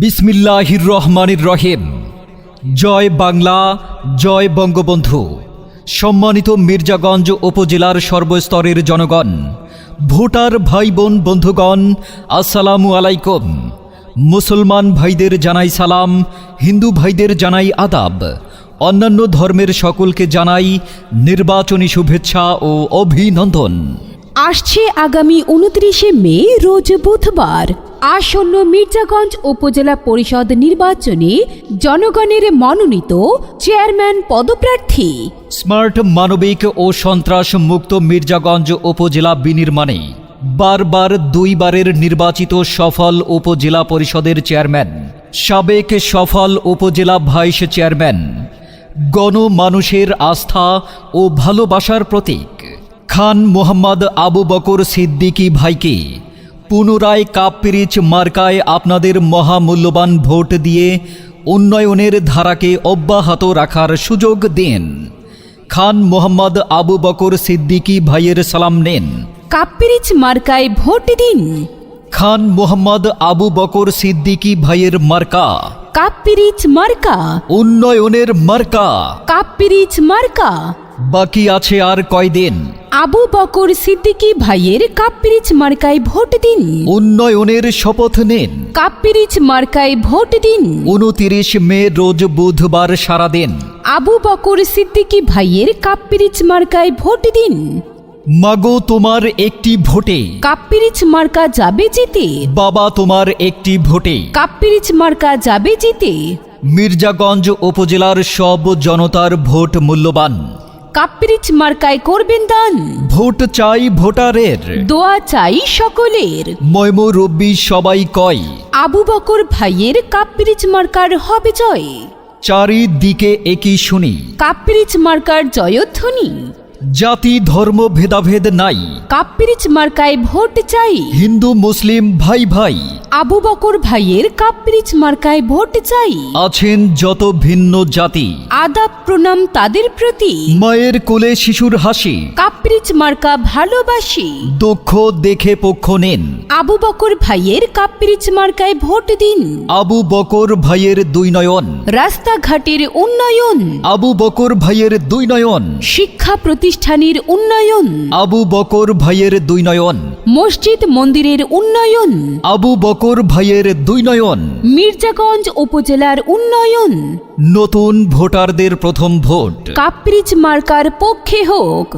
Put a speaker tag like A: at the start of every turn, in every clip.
A: বিসমিল্লাহির রহমানির রহিম। জয় বাংলা, জয় বঙ্গবন্ধু। সম্মানিত মির্জাগঞ্জ উপজেলার সর্বস্তরের জনগণ, ভোটার ভাই বোন বন্ধুগণ, আসসালামু আলাইকুম। মুসলমান ভাইদের জানাই সালাম, হিন্দু ভাইদের জানাই আদাব। অন্যান্য ধর্মের সকলকে জানাই নির্বাচনী শুভেচ্ছা ও অভিনন্দন।
B: আসছে আগামী উনত্রিশে মে, রোজ বুধবার। আসন্ন মির্জাগঞ্জ উপজেলা পরিষদ নির্বাচনে জনগণের মনোনীত চেয়ারম্যান পদপ্রার্থী।
A: স্মার্ট, মানবিক ও সন্ত্রাস মুক্ত মির্জাগঞ্জ উপজেলা বিনির্মাণে বারবার দুইবারের নির্বাচিত সফল উপজেলা পরিষদের চেয়ারম্যান, সাবেক সফল উপজেলা ভাইস চেয়ারম্যান, গণমানুষের আস্থা ও ভালোবাসার প্রতীক খান মোহাম্মদ আবু বকর সিদ্দিকী ভাইকে পুনরায় কাপ্পিরিচ মার্কায় আপনাদের মহামূল্যবান ভোট দিয়ে উন্নয়নের ধারাকে অব্যাহত রাখার সুযোগ দিন। খান মোহাম্মদ আবু বকর সিদ্দিকী ভাইয়ের সালাম নেন।
B: কাপ্পিরিচ মার্কায় ভোট দিন।
A: খান মোহাম্মদ আবু বকর সিদ্দিকী ভাইয়ের মার্কা।
B: কাপ্পিরিচ মার্কা।
A: উন্নয়নের মার্কা।
B: কাপ্পিরিচ মার্কা।
A: বাকি আছে আর কয়দিন?
B: আবু বকর সিদ্দিকী ভাইয়ের কাপ্পিরিচ মার্কায় ভোট দিন।
A: উন্নয়নের শপথ নিন।
B: কাপ্পিরিচ মার্কায় ভোট দিন।
A: উনতিরিশ মে রোজ বুধবার সারাদিন।
B: আবু বকর সিদ্দিকী ভাইয়ের কাপ্পিরিচ মার্কায় ভোট দিন।
A: মাগো তোমার একটি ভোটে।
B: কাপ্পিরিচ মার্কা যাবে জিতে।
A: বাবা তোমার একটি ভোটে।
B: কাপ্পিরিচ মার্কা যাবে জিতে।
A: মির্জাগঞ্জ উপজেলার সব জনতার ভোট মূল্যবান।
B: কাপ্পিরিচ মার্কায় করবেন দান।
A: ভোট চাই ভোটারের।
B: দোয়া চাই সকলের।
A: ময়ম রব্বি সবাই কয়
B: আবু বকর ভাইয়ের কাপ্পিরিচ মার্কার হবে জয়।
A: চারিদিকে একই শুনি।
B: কাপ্পিরিচ মার্কার জয়ধ্বনি।
A: জাতি ধর্ম ভেদাভেদ নাই।
B: কাপ্পিরিচ মার্কায় ভোট চাই।
A: হিন্দু মুসলিম ভাই ভাই।
B: আবু বকর ভাইয়ের কাপ্পিরিচ মার্কায় ভোট চাই।
A: আছেন যত ভিন্ন জাতি।
B: আদাব প্রণাম তাদের প্রতি।
A: মায়ের কোলে শিশুর হাসি।
B: কাপ্পিরিচ মার্কা ভালোবাসি।
A: দুঃখ দেখে পক্ষ নেন।
B: আবু বকর ভাইয়ের কাপ্পিরিচ মার্কায় ভোট দিন।
A: আবু বকর ভাইয়ের দুই নয়ন।
B: রাস্তাঘাটের উন্নয়ন।
A: আবু বকর ভাইয়ের দুই নয়ন।
B: শিক্ষা প্রতিষ্ঠানের উন্নয়ন।
A: আবু বকর ভাইয়ের দুই নয়ন।
B: মসজিদ মন্দিরের উন্নয়ন।
A: আবু বকর ভাইয়ের দুই নয়ন।
B: মির্জাগঞ্জ উপজেলার উন্নয়ন।
A: নতুন ভোটারদের প্রথম ভোট।
B: কাপ্রিজ মার্কার পক্ষে হোক।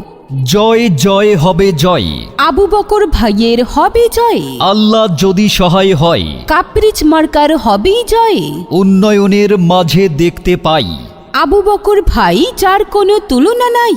A: জয় জয় হবে জয়।
B: আবু বকর ভাইয়ের হবে জয়।
A: আল্লাহ যদি সহায় হয়।
B: কাপ্রিজ মার্কার হবেই জয়।
A: উন্নয়নের মাঝে দেখতে পাই।
B: আবু বকর ভাই যার কোনো তুলনা নাই।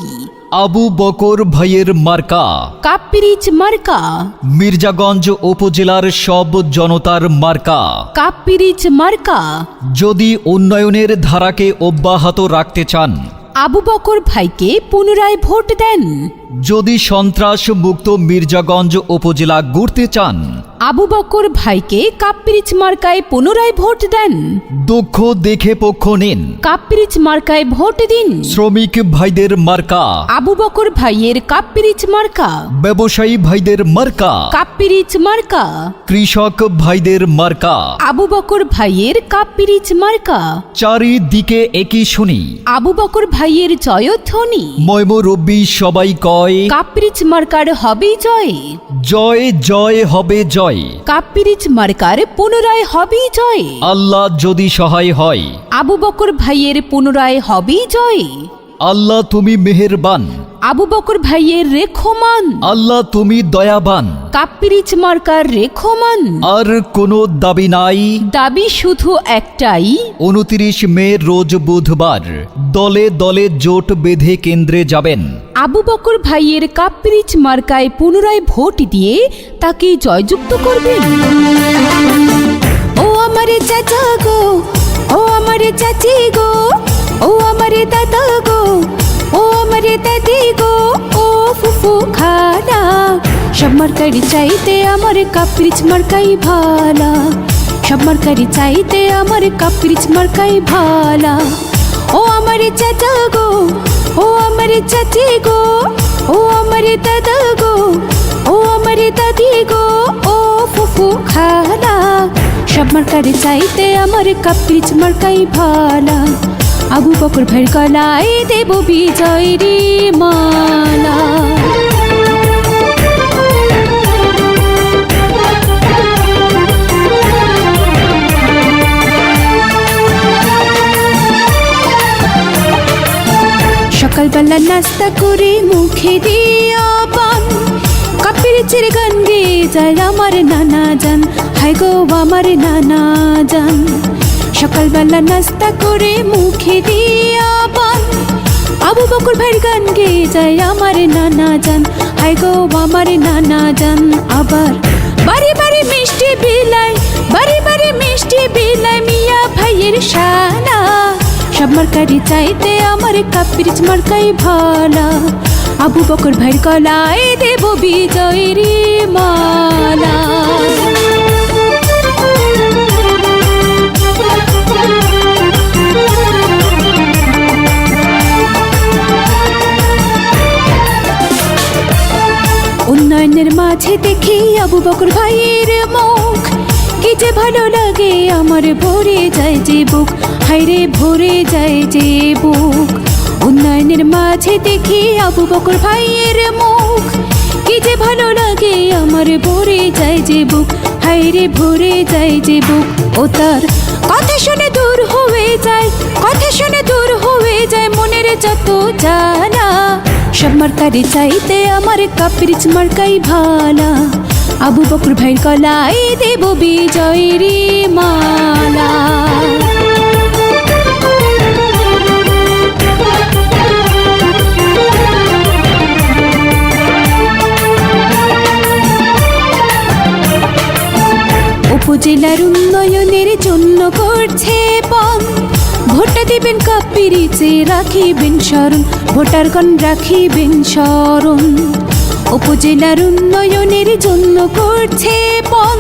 A: আবু বকর ভাইয়ের মার্কা।
B: কাপ্রিজ মার্কা।
A: মির্জাগঞ্জ উপজেলার সব জনতার মার্কা।
B: কাপ্রিজ মার্কা।
A: যদি উন্নয়নের ধারাকে অব্যাহত রাখতে চান।
B: আবু বকর ভাইকে পুনরায় ভোট দেন।
A: যদি সন্ত্রাস মুক্ত মির্জাগঞ্জ উপজেলা গড়তে চান
B: আবু বকর ভাইকে কাপ্রিজ মার্কায় পুনরায় ভোট দেন।
A: দুঃখ দেখে পক্ষ নিন।
B: কাপ্রিজ মার্কায় ভোট দিন।
A: শ্রমিক ভাইদের মার্কা।
B: আবু বকর ভাইয়ের কাপ্রিজ মার্কা।
A: ব্যবসায়ী ভাইদের মার্কা।
B: কাপ্রিজ মার্কা।
A: কৃষক ভাইদের মার্কা।
B: আবু বকর ভাইয়ের কাপ্রিজ মার্কা।
A: চারিদিকে একই শুনি।
B: আবু বকর ভাইয়ের জয়ধ্বনি।
A: ময়মরব্বী সবাই কয়
B: কাপ্রিজ মার্কার হবেই জয়।
A: জয় জয় হবে জয়।
B: কাপরিচ মার্কার পুনরায় হবেই জয়।
A: আল্লাহ যদি সহায় হয়।
B: আবু বকর ভাইয়ের পুনরায় হবেই জয়।
A: আল্লাহ তুমি মেহেরবান।
B: আবু বকর ভাইয়ের রেখমান।
A: আল্লাহ তুমি দয়াবান।
B: কাপ্রিজ মার্কার রেখমান।
A: আর কোনো দাবি নাই।
B: দাবি শুধু একটাই।
A: উনত্রিশ মে রোজ বুধবার দলে দলে জোট বেঁধে কেন্দ্রে যাবেন।
B: আবু বকর ভাইয়ের কাপ্রিজ মার্কায় পুনরায় ভোট দিয়ে তাকে জয়যুক্ত করবেন। ও আমারে চাচা গো ও আমারে চাচি গো ও আমারে দাদা গো দাদি গো ও ফুফু খালা সব মার্কারি চাইতে আমার কাপ্রিজ মার্কাই ভালা সব মার্কারি চাইতে আমার কাপ্রিজ মার্কাই ভালা ও আমারে চাচা গো ও আমারে চাচি গো ও আমারে দাদা গো ও আমারে দাদি গো ও ফুফু খালা সব মার্কারি চাইতে আমার কাপ্রিচ মার্কাই ভালা আবু বকর ভাইয়ের গলায় দেব বিজয় রে মালা। সকালবেলা নাস্তা করে মুখে দিয়া পান। কাপের চের গান যায় আমার নানা যান হাই গো আমার নানা যান সকালবেলা নাস্তা করে মুখে দিয়া পান আবু বকর ভাইয়ের গান গেয়ে যায় আমার নানা যান হাই গো আমার নানা যান আবার বাড়ি বাড়ি মিষ্টি বিলাই, বাড়ি বাড়ি মিষ্টি বিলাই মিয়া ভাইয়ের শানা। সব মার্কারি চাইতে আমার কাপিরিচ মার্কাই ভালা। আবু বকর ভাইয়ের কলায় দেব বিজয় মাঝে দেখি আবু বকর ভাইয়ের মুখ। কি যে ভালো লাগে আমার ভরে যায় যে বুক। হাইরে ভরে যায় যে বুক। উন্নয়নের মাঝে দেখি আবু বকর ভাইয়ের মুখ। কি যে ভালো লাগে আমার ভরে যায় যে বুক। হাইরে ভরে যায় যে বুক। ও তার কথা শুনে দূর হয়ে যায়, কথা শুনে দূর হয়ে যায়, মনের যত জানা সব মার্কারি চাইতে আমার কাপিরিচ মার্কাই ভালা। আবু বকর ভাইয়ের কলাই দেব বিজয় মালা। উপজেলার উন্নয়নের জন্য করছে পণ ভোটটা দিবেন কাপিরিচে, রাখিবেন স্মরণ। ভোটারগণ রাখিবেন স্মরণ। উপজেলার উন্নয়নের জন্য করছে পণ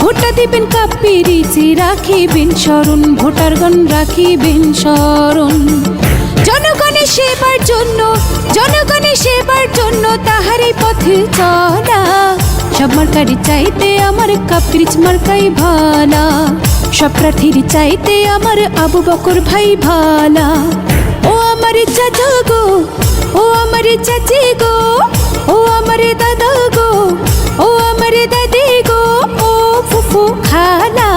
B: ভোটটা দিবেন কাপিরিচে, রাখিবেন স্মরণ। ভোটারগণ রাখিবেন স্মরণ। জনগণের সেবার জন্য জনগণের সেবার জন্য তাহারই পথে চলা। সব মার্কারি চাইতে আমার কাপ্রিচ মার্কাই ভালা। সব প্রার্থীর চাইতে আমার আবু বকর ভাই ভালা। ও আমার চাচা গো, ও আমার চাচি গো, ও আমার দাদা গো, ও আমার দাদি গো, ও ফুফু খালা।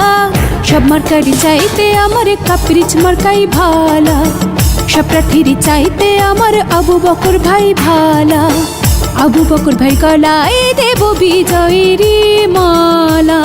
B: সব মার্কারি চাইতে আমার কাপ্রিচ মার্কাই ভালা। সব প্রার্থীর চাইতে আমার আবু বকর ভাই ভালা। আবু বকর ভাই গলায় দেব বিজয় রে মালা।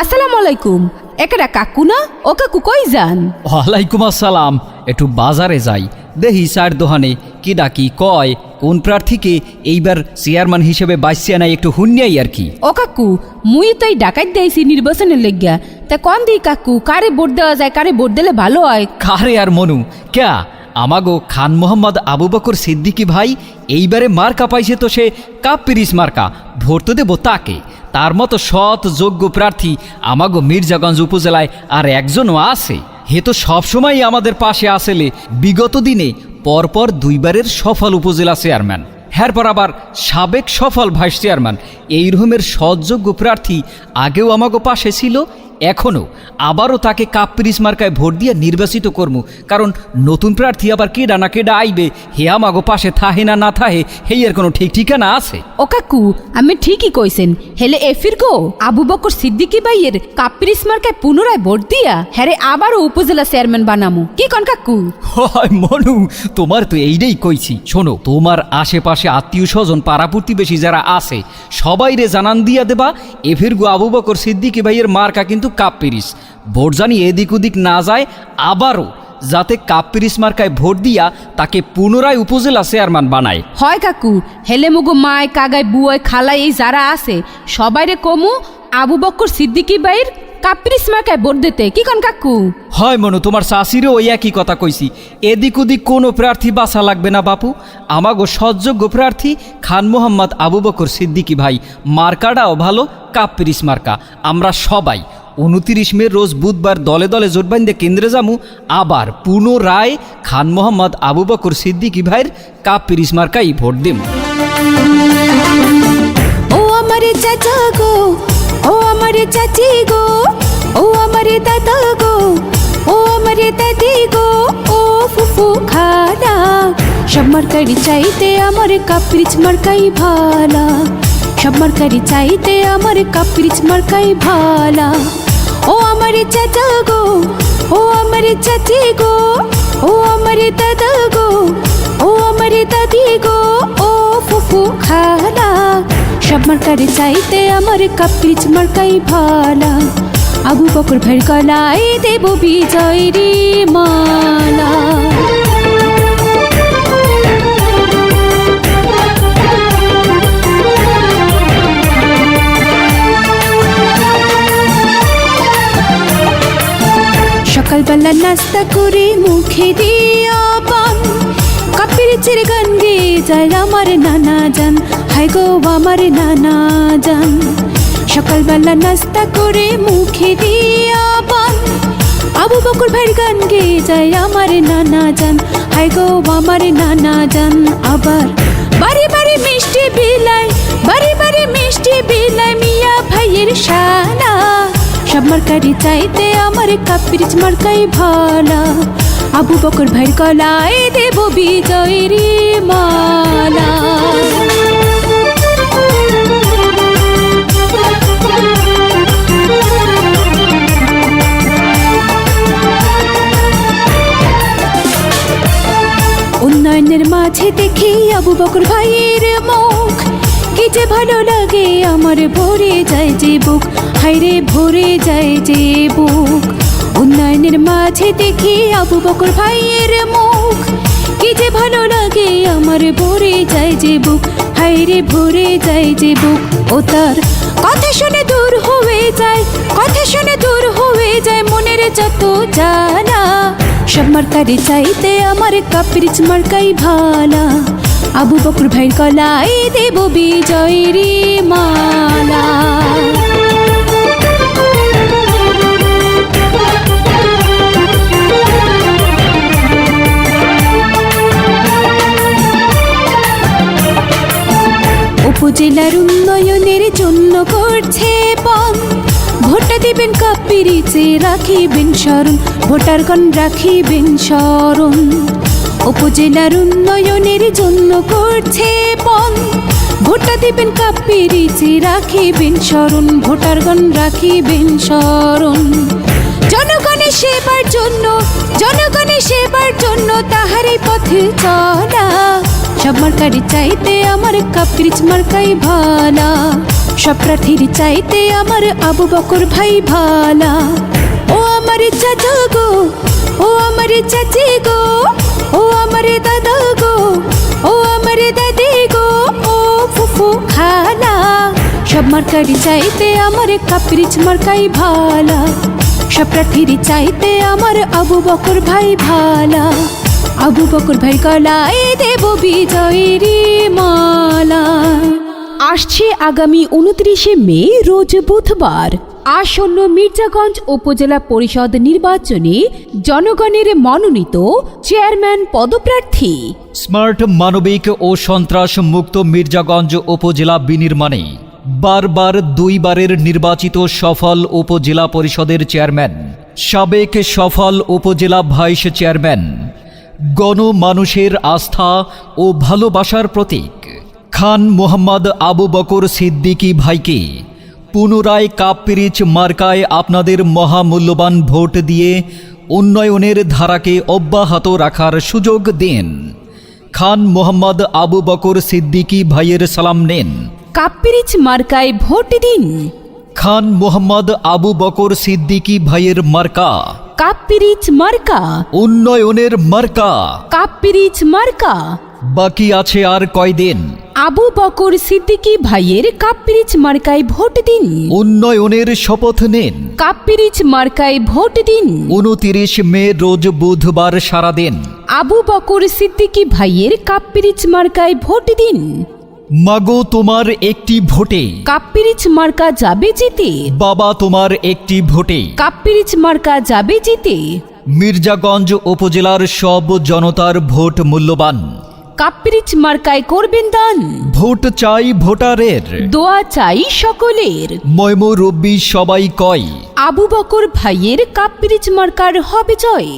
B: আসসালামু আলাইকুম। একটা কাকু না? ও কাকু কই যান?
A: ওয়ালাইকুম আসসালাম। একটু বাজারে যাই। দেহি চার দোহানে কি ডাকি কয়? কোন প্রার্থীকে এইবার চেয়ারম্যান হিসেবে বাঁচিয়ে নাই একটু হুন্যাই আর কি?
B: ও কাকু মুই তো এই ডাকাত নির্বাচনের লেগিয়া। তা কন দিই কাকু? কারে ভোট দেওয়া যায়? কারে ভোট দিলে ভালো হয়?
A: কারে আর মনু? ক্যা? আমাগো খান মোহাম্মদ আবু বকর সিদ্দিকি ভাই এইবারে মার্কা পাইছে তো সে কাপ পিরিস মার্কা। ভোট তো দেবো তাকে। তার মতো সৎ, যোগ্য প্রার্থী আমাগো মির্জাগঞ্জ উপজেলায় আর একজনও আছে। হে তো সবসময় আমাদের পাশে আসেলে। বিগত দিনে পরপর দুইবারের সফল উপজেলা চেয়ারম্যান। এরপর আবার সাবেক সফল ভাইস চেয়ারম্যান এই রকমের সহযোগ্য প্রার্থী আগেও আমাকে পাশে ছিল এখনও আবারও তাকে কাপ্রিস মার্কায় ভোট দিয়ে নির্বাচিত করব কারণ নতুন প্রার্থী আবার কেডা না কেডা আইবে হে আমাগো পাশে থাহে না না থাহে হেই এর কোনো ঠিক ঠিকানা আছে?
B: ও কাকু আমি ঠিকই কইছেন। হেলে এফির গো আবু বকর সিদ্দিকি ভাইয়ের কাপ্রিস মার্কায় পুনরায় ভোট দিয়া হ্যারে আবারও উপজেলা চেয়ারম্যান বানামু। কি কন কাকু?
A: হয় মনু তোমার তো এইটাই কইছি। শোনো তোমার আশেপাশে আত্মীয় স্বজন পাড়া প্রতিবেশী যারা আছে সবাই রে জানান দিয়া দেবা এফির গো আবু বকর সিদ্দিকি ভাইয়ের মার্কা কিন্তু কাপ পিরিস ভোট জানি এদিক ওদিক না যায় আবারও যাতে কাপ পিরিস মার্কায় ভোট দিয়া তাকে পুনরায় উপজেলা চেয়ারম্যান বানায়।
B: হয় কাকু হেলে মুগো মায় কাগায় বুয়ায় খালায় এই যারা আছে সবাইরে কমু আবু বক্কর সিদ্দিকি ভাইয়ের কাপ্রিস মার্কায় ভোট দিতে। কি কন কাকু?
A: হয় মনু তোমার শাশিরও ওই একই কথা কইছি। এদিক ওদিক কোনো প্রার্থী বাসা লাগবে না বাপু। আমাগো সৎযোগ্য প্রার্থী খান মোহাম্মদ আবু বকর সিদ্দিকি ভাই। মার্কাটাও ভালো কাপ্পিরিস মার্কা। আমরা সবাই উনতিরিশ মে রোজ বুধবার দলে দলে জোটবাইন্দে কেন্দ্রে যামু আবার পুনরায় খান মোহাম্মদ, আবু বকর সিদ্দিকি ভাইয়ের কাপ পিরিস মার্কাই ভোট দিম।
B: ও আমার চাচা গো, ও আমার চাচি গো, ও আমার দাদা গো, ও আমার দাদি গো, ও ফুফু খানা সব মার্কারি চাইতে আমার কাপড়িচ মার্কাই ভালা। সব মার্কারি চাইতে আমার কাপড়িচ মার্কাই ভালা। ও আমার চাচা গো ও আমার চাচি গো ও আমার দাদা গো ও আমার দাদি গো ও ফুফু খালা সব মার চাইতে আমার কাপ্রিচ মার্কাই ভালা আবু বকর ভাইয়ের গলায় দেব বিজয় রে মালা সকালবেলা নাস্তা করে মুখে দিয়া পান কাপের চের গান গেয়ে যায় আমার নানা যান হাই গো আমার নানা যান সকালবেলা নাস্তা করে মুখে দিয়া পান আবু বকর ভাইয়ের গান গেয়ে যায় আমার নানা যান হাই গো আমার নানা যান আবার বাড়ি বাড়ি মিষ্টি বিলাই বাড়ি বাড়ি মিষ্টি বিলাই মিয়া ভাইয়ের শানা সব চাইতে আমার কাপিরিচ মার্কাই ভালা। আবু বকর ভাইয়ের গলায় দেব বিজয় রে মালা। উন্নয়নের মাঝে দেখি আবু বকর ভাইয়ের মুখ। কি যে ভালো লাগে, আমার ভরে যায় যে বুক। হাইরে ভরে যায় যে বুক। উন্নয়নের মাঝে দেখি আবু বকর ভাইয়ের মুখ। কি যে ভালো লাগে, আমার ভরে যায় যে বুক। হাইরে ভরে যায় যে বুক। ও তার কথা শুনে দূর হয়ে যায়, কথা শুনে দূর হয়ে যায় মনের যত জানা। সব মার্কারি চাইতে আমার কাপিরিচ মার্কাই ভালা। আবু বকর ভাইয়ের গলায় দেব বিজয় রে মালা। উপজেলার উন্নয়নের জন্য করছে পণ ভোটটা দিবেন কাপিরিচে রাখিবেন স্মরণ। ভোটারগণ রাখিবেন স্মরণ। উপজেলার উন্নয়নের জন্য করছে পণ ভোটটা দিবেন কাপিরিচে রাখিবেন স্মরণ। ভোটারগণ রাখিবেন স্মরণ। জনগণের সেবার জন্য জনগণের সেবার জন্য তাহারই পথে চলা। সব মার্কারি চাইতে আমার কাপিরিচ মার্কাই ভালা। সব প্রার্থীর চাইতে আমার আবু বকর ভাই ভালা। ও আমার চাচা গো, ও আমার চাচি গো। ও আমার দাদা গো ও আমার দাদি গো সব মার্কারি চাইতে আমার কাপিরিচ মার্কাই ভালা সব প্রার্থীর চাইতে আমার আবু বকর ভাই ভালা আবু বকর ভাই গলায় দেব বিজয় মালা আসছে আগামী উনত্রিশে মে, রোজ বুধবার। আসন্ন মির্জাগঞ্জ উপজেলা পরিষদ নির্বাচনে জনগণের মনোনীত চেয়ারম্যান পদপ্রার্থী।
A: স্মার্ট, মানবিক ও সন্ত্রাস মুক্ত মির্জাগঞ্জ উপজেলা বিনির্মাণে বারবার দুইবারের নির্বাচিত সফল উপজেলা পরিষদের চেয়ারম্যান, সাবেক সফল উপজেলা ভাইস চেয়ারম্যান, গণমানুষের আস্থা ও ভালোবাসার প্রতীক খান মোহাম্মদ আবু বকর সিদ্দিকী ভাইকে পুনরায় কাপ্পিরিচ মার্কায় আপনাদের মহামূল্যবান ভোট দিয়ে উন্নয়নের ধারাকে অব্যাহত রাখার সুযোগ দেন। খান মোহাম্মদ আবু বকর সিদ্দিকী ভাইয়ের সালাম নেন।
B: কাপ্পিরিচ মার্কায় ভোট দিন।
A: খান মোহাম্মদ আবু বকর সিদ্দিকী ভাইয়ের মার্কা।
B: কাপ্পিরিচ মার্কা।
A: উন্নয়নের মার্কা।
B: কাপ্পিরিচ মার্কা।
A: বাকি আছে আর কয়দিন?
B: আবু বকর সিদ্দিকী ভাইয়ের কাপ্পিরিচ মার্কায় ভোট দিন।
A: উন্নয়নের শপথ নেন।
B: কাপ্পিরিচ মার্কায় ভোট দিন।
A: উনতিরিশ মে রোজ বুধবার সারাদিন
B: আবু বকর সিদ্দিকী ভাইয়ের কাপ্পিরিচ মার্কায় ভোট দিন।
A: মাগো তোমার একটি ভোটে।
B: কাপ্পিরিচ মার্কা যাবে জিতে।
A: বাবা তোমার একটি ভোটে।
B: কাপ্পিরিচ মার্কা যাবে জিতে।
A: মির্জাগঞ্জ উপজেলার সব জনতার ভোট মূল্যবান।
B: কাপ্পিরিচ মার্কায় করবেন দান।
A: ভোট চাই ভোটারের।
B: দোয়া চাই সকলের।
A: ময়ম রব্বি সবাই কয়
B: আবু বকর ভাইয়ের কাপ্রিচ মার্কার হবে জয়।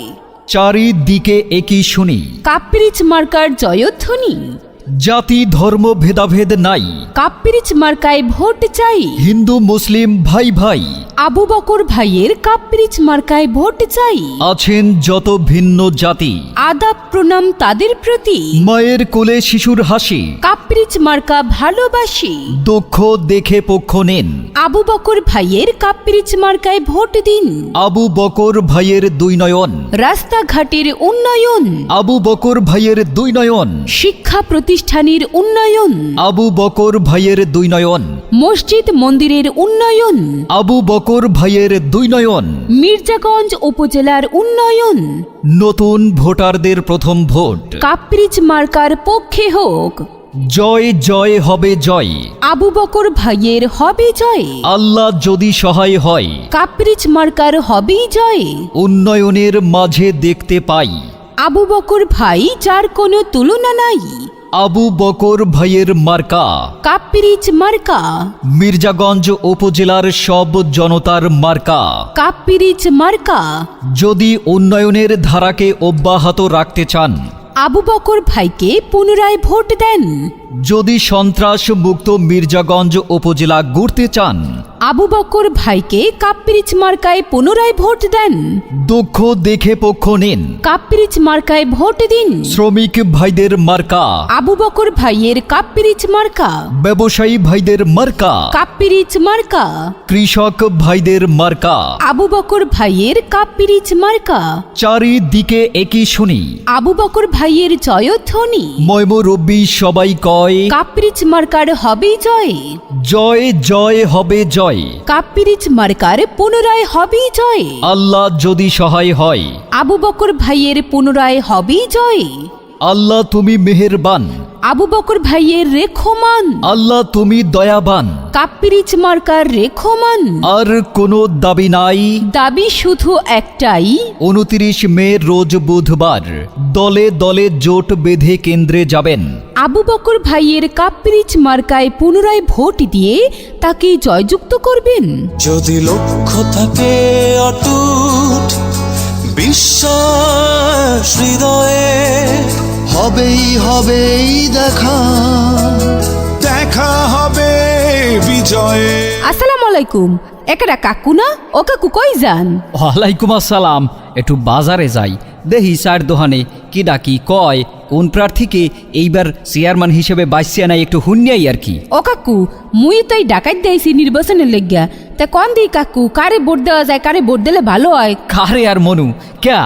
A: চারিদিকে একই শুনি।
B: কাপ্রিচ মার্কার জয়ধ্বনি।
A: জাতি ধর্ম ভেদাভেদ নাই।
B: কাপ্পিরিচ মার্কায় ভোট চাই।
A: হিন্দু মুসলিম ভাই ভাই।
B: আবু বকর ভাইয়ের কাপ্পিরিচ মার্কায় ভোট চাই।
A: আছেন যত ভিন্ন জাতি।
B: আদাব প্রণাম তাদের প্রতি।
A: মায়ের কোলে শিশুর হাসি।
B: কাপ্পিরিচ মার্কা ভালোবাসি।
A: দুঃখ দেখে পক্ষ নেন।
B: আবু বকর ভাইয়ের কাপ্পিরিচ মার্কায় ভোট দিন।
A: আবু বকর ভাইয়ের দুই নয়ন।
B: রাস্তাঘাটের উন্নয়ন।
A: আবু বকর ভাইয়ের দুই নয়ন।
B: শিক্ষা প্রতিষ্ঠানের উন্নয়ন।
A: আবু বকর ভাইয়ের দুই নয়ন।
B: মসজিদ মন্দিরের উন্নয়ন।
A: আবু বকর ভাইয়ের দুই নয়ন।
B: মির্জাগঞ্জ উপজেলার উন্নয়ন।
A: নতুন ভোটারদের প্রথম ভোট।
B: কাপ্রিজ মার্কার পক্ষে হোক।
A: জয় জয় হবে জয়।
B: আবু বকর ভাইয়ের হবে জয়।
A: আল্লাহ যদি সহায় হয়
B: কাপ্রিজ মার্কার হবেই জয়।
A: উন্নয়নের মাঝে দেখতে পাই।
B: আবু বকর ভাই যার কোনো তুলনা নাই।
A: আবু বকর ভাইয়ের মার্কা।
B: কাপ্রিজ মার্কা।
A: মির্জাগঞ্জ উপজেলার সব জনতার মার্কা।
B: কাপ্রিজ মার্কা।
A: যদি উন্নয়নের ধারাকে অব্যাহত রাখতে চান
B: আবু বকর ভাইকে পুনরায় ভোট দেন।
A: যদি সন্ত্রাস মুক্ত মির্জাগঞ্জ উপজেলা গড়তে চান
B: আবু বকর ভাইকে কাপ্রিজ মার্কায় পুনরায় ভোট দেন।
A: দুঃখ দেখে পক্ষ নিন।
B: কাপ্রিজ মার্কায় ভোট দিন।
A: শ্রমিক ভাইদের মার্কা।
B: আবু বকর ভাইয়ের কাপ্রিজ মার্কা।
A: ব্যবসায়ী ভাইদের মার্কা।
B: কাপ্রিজ মার্কা।
A: কৃষক ভাইদের মার্কা।
B: আবু বকর ভাইয়ের কাপ্রিজ মার্কা।
A: চারিদিকে একই শুনি।
B: আবু বকর ভাইয়ের জয়ধ্বনি।
A: ময়মরব্বী সবাই কয়
B: কাপ্রিজ মার্কার হবেই জয়।
A: জয় জয় হবে জয়।
B: কাপ্রিজ মার্কার পুনরায় হবেই জয়।
A: আল্লাহ যদি সহায় হয়।
B: আবু বকর ভাইয়ের পুনরায় হবেই জয়।
A: আল্লাহ তুমি মেহেরবান।
B: আবু বকর ভাইয়ের রেখমান।
A: আল্লাহ তুমি দয়াবান।
B: কাপ্রিজ মার্কার রেখমান।
A: আর কোনো দাবি নাই।
B: দাবি শুধু একটাই।
A: উনত্রিশ মে রোজ বুধবার দলে দলে জোট বেঁধে কেন্দ্রে যাবেন।
B: আবু বকর ভাইয়ের কাপ্রিজ মার্কায় পুনরায় ভোট দিয়ে তাকে জয়যুক্ত করবেন।
C: যদি লক্ষ্য থাকে অটুট বিশ্বাস হৃদয়ে
D: হবেই হবেই দেখা।
C: দেখা হবে বিজয়ে।
B: আসসালামু আলাইকুম। একটা কাকু না? ও কাকু কই যান?
E: ওয়ালাইকুম আসসালাম। একটু বাজারে যাই। দেহি চার দোহানে কি ডাকি কয়? কোন প্রার্থীকে এইবার চেয়ারম্যান হিসেবে বাঁচিয়ে নাই একটু হুন্যাই আর কি।
B: ও কাকু মুই তাই এই ডাকাত দিয়েছি নির্বাচনের লেগিয়া। তা কন দিই কাকু? কারে ভোট দেওয়া যায়? কারে ভোট দিলে ভালো হয়?
E: কারে আর মনু? ক্যা?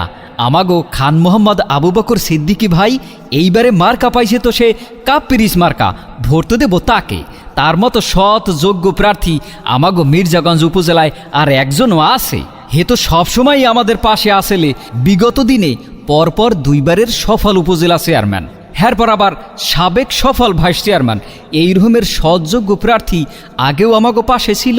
E: আমাগো খান মোহাম্মদ আবু বকর সিদ্দিকি ভাই এইবারে মার্কা পাইছে তো সে কাপ পিরিস মার্কা। ভোট তো দেবো তাকে। তার মতো সৎ, যোগ্য প্রার্থী আমাগো মির্জাগঞ্জ উপজেলায় আর একজনও আছে। হে তো সবসময়ই আমাদের পাশে আসেলে। বিগত দিনে পরপর দুইবারের সফল উপজেলা চেয়ারম্যান। হ্যারপর আবার সাবেক সফল ভাইস চেয়ারম্যান। এই রকমের সৎযোগ্য প্রার্থী আগেও আমাগো পাশে ছিল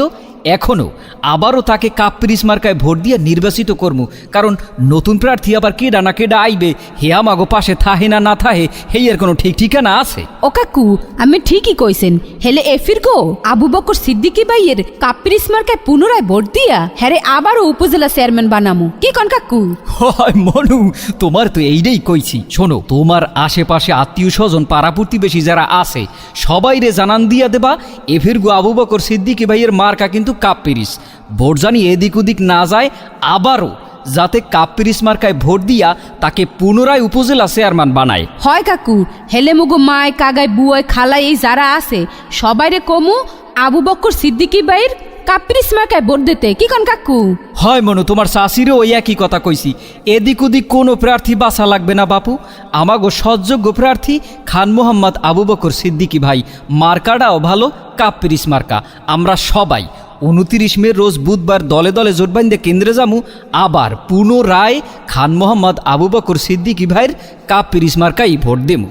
E: এখনও আবারও তাকে কাপ্রিস মার্কায় ভোট দিয়ে নির্বাচিত করমু। কারণ নতুন প্রার্থী আবার কেডা না কেডা আইবে হে আমাগো পাশে থাহে না না থাহে হেই এর কোনো ঠিক ঠিকানা আছে?
B: ও কাকু আমি ঠিকই কইছেন। হেলে এফির গো আবু বকর সিদ্দিকি ভাইয়ের কাপ্রিস মার্কায় পুনরায় ভোট দিয়া হ্যারে আবারও উপজেলা চেয়ারম্যান বানামু। কি কন কাকু?
E: হয় মনু তোমার তো এইটাই কইছি। শোনো তোমার আশেপাশে আত্মীয় স্বজন পাড়া প্রতিবেশী যারা আছে সবাই রে জানান দিয়া দেবা এফির গো আবু বকর সিদ্দিকি ভাইয়ের মার্কা কিন্তু কাপ পিরিস ভোট জানি এদিক ওদিক না যায় আবারও যাতে কাপ পিরিস মার্কায় ভোট দিয়া তাকে পুনরায় উপজেলা চেয়ারম্যান বানায়।
B: হয় কাকু হেলে মুগো মায় কাগায় বুয়ায় খালায় এই যারা আছে সবাইরে কমু আবু বক্কর সিদ্দিকি ভাইয়ের কাপ্রিস মার্কায় ভোট দিতে। কি কন কাকু?
E: হয় মনু তোমার শাশিরও ওই একই কথা কইছি। এদিক ওদিক কোনো প্রার্থী বাসা লাগবে না বাপু। আমাগো সৎযোগ্য প্রার্থী খান মোহাম্মদ আবু বকর সিদ্দিকি ভাই। মার্কাটাও ভালো কাপ্পিরিস মার্কা। আমরা সবাই উনতিরিশ মে রোজ বুধবার দলে দলে জোটবাইন্দে কেন্দ্রে যামু। আবার পুনরায় খান মোহাম্মদ আবু বকর সিদ্দিকি ভাইয়ের কাপ পিরিস মার্কাই ভোট দেমু।